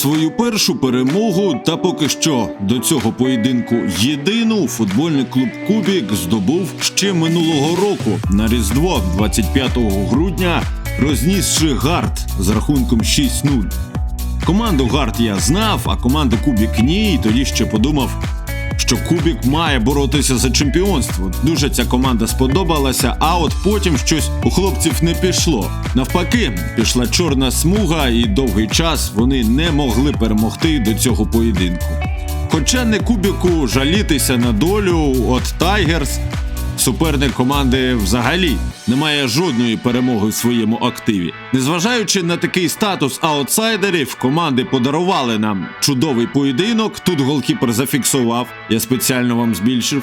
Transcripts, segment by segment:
Свою першу перемогу та поки що до цього поєдинку єдину футбольний клуб Кубік здобув ще минулого року на Різдво 25 грудня, рознісши гард з рахунком 6-0. Команду гард я знав, а команду Кубік ні. І тоді ще подумав, що Кубік має боротися за чемпіонство. Дуже ця команда сподобалася, а от потім щось у хлопців не пішло. Навпаки, пішла чорна смуга, і довгий час вони не могли перемогти до цього поєдинку. Хоча не Кубіку жалітися на долю, от Тайгерс, суперник команди взагалі не має жодної перемоги в своєму активі. Незважаючи на такий статус аутсайдерів, команди подарували нам чудовий поєдинок. Тут голкіпер зафіксував. Я спеціально вам збільшив.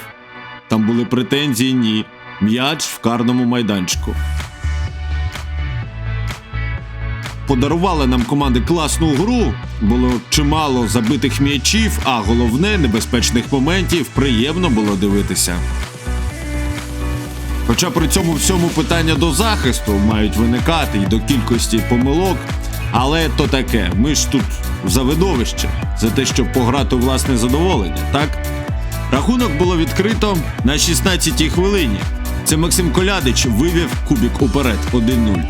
Там були претензії, ні. М'яч в карному майданчику. Подарували нам команди класну гру. Було чимало забитих м'ячів, а головне небезпечних моментів приємно було дивитися. Хоча при цьому всьому питання до захисту мають виникати і до кількості помилок. Але то таке, ми ж тут за видовище, за те, щоб пограти у власне задоволення, так? Рахунок було відкрито на 16-й хвилині. Це Максим Колядич вивів кубік уперед 1-0.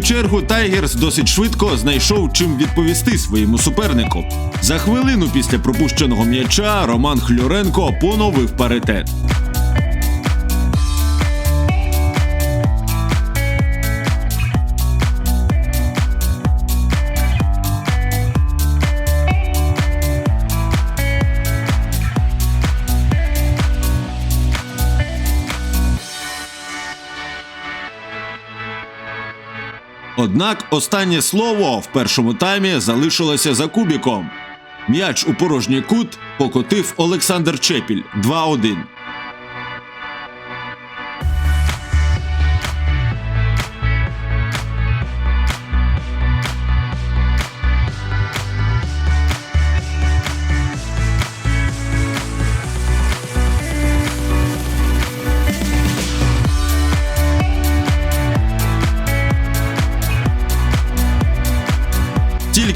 Чергу Тайгерс досить швидко знайшов чим відповісти своєму супернику. За хвилину після пропущеного м'яча Роман Хлюренко поновив паритет. Однак останнє слово в першому таймі залишилося за кубіком. М'яч у порожній кут покотив Олександр Чепіль 2-1.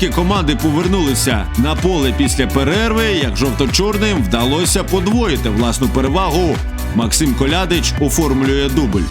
Тільки команди повернулися на поле після перерви, як жовто-чорним вдалося подвоїти власну перевагу. Максим Колядич оформлює дубль.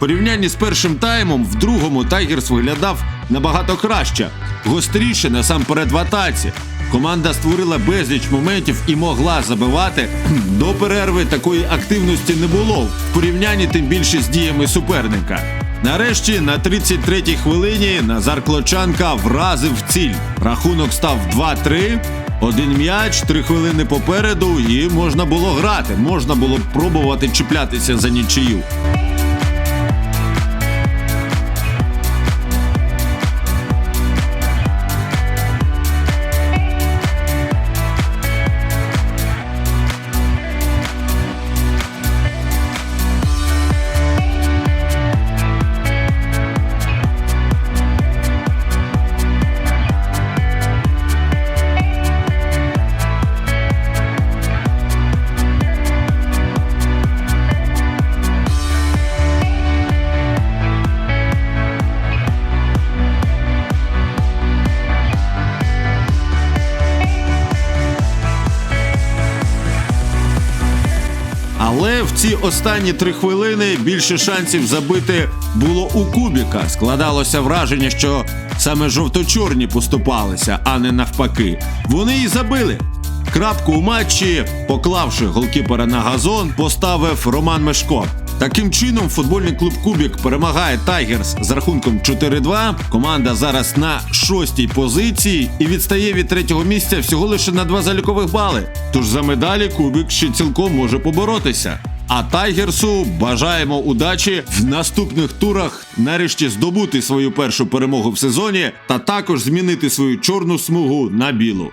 Порівнянні з першим таймом в другому Тайгерс виглядав набагато краще, гостріше насамперед в атаці. Команда створила безліч моментів і могла забивати. До перерви такої активності не було в порівнянні тим більше з діями суперника. Нарешті на 33-й хвилині Назар Клочанка вразив ціль. Рахунок став 2-3. Один м'яч, три хвилини попереду, і можна було грати. Можна було пробувати чіплятися за нічию. В ці останні три хвилини більше шансів забити було у Кубіка. Складалося враження, що саме жовто-чорні поступалися, а не навпаки. Вони і забили. Крапку у матчі, поклавши голкіпера на газон, поставив Роман Мешко. Таким чином, футбольний клуб Кубік перемагає Тайгерс з рахунком 4-2. Команда зараз на шостій позиції і відстає від третього місця всього лише на два залікових бали. Тож за медалі Кубік ще цілком може поборотися. А Тайгерсу бажаємо удачі в наступних турах нарешті здобути свою першу перемогу в сезоні та також змінити свою чорну смугу на білу.